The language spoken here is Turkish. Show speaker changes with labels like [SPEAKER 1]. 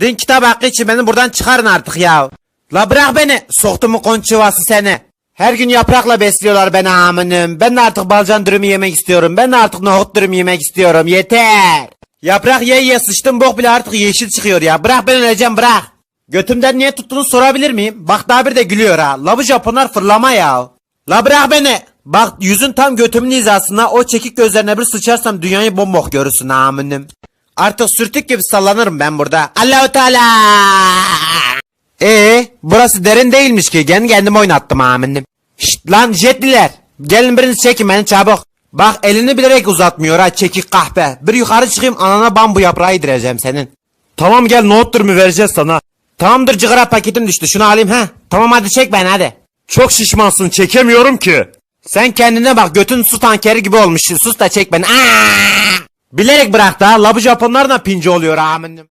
[SPEAKER 1] Din kitap hakkı için beni buradan çıkarın artık ya. La bırak beni. Soktu mu konçuvası seni. Her gün yaprakla besliyorlar beni amınım. Ben artık balcan dürümü yemek istiyorum. Ben artık nohut dürümü yemek istiyorum. Yeter. Yaprak ye ye sıçtım bok bile artık yeşil çıkıyor ya. Bırak ben öleceğim bırak. Götümden niye tuttuğunu sorabilir miyim? Bak daha bir de gülüyor ha. La bu Japonlar fırlama ya. La bırak beni. Bak yüzün tam götümün hizasına o çekik gözlerine bir sıçarsam dünyayı bombok görürsün amınım. Artık sürtük gibi sallanırım ben burada. Allahu Teala. Ee, burası derin değilmiş ki. Kendi kendime oynattım aminim. Şşt lan jetliler. Gelin biriniz çekin beni çabuk. Bak elini bilerek uzatmıyor ha çekik kahpe. Bir yukarı çıkayım anana bambu yaprağı yedireceğim senin. Tamam gel nohut dürümü vereceğiz sana. Tamamdır cigara paketim düştü şunu alayım ha. Tamam hadi çek beni hadi.
[SPEAKER 2] Çok şişmansın çekemiyorum ki.
[SPEAKER 1] Sen kendine bak götün su tankeri gibi olmuş. Sus da çek beni. Aa! Bilerek bırak da. La bu Japonlar da pinci oluyor aminim.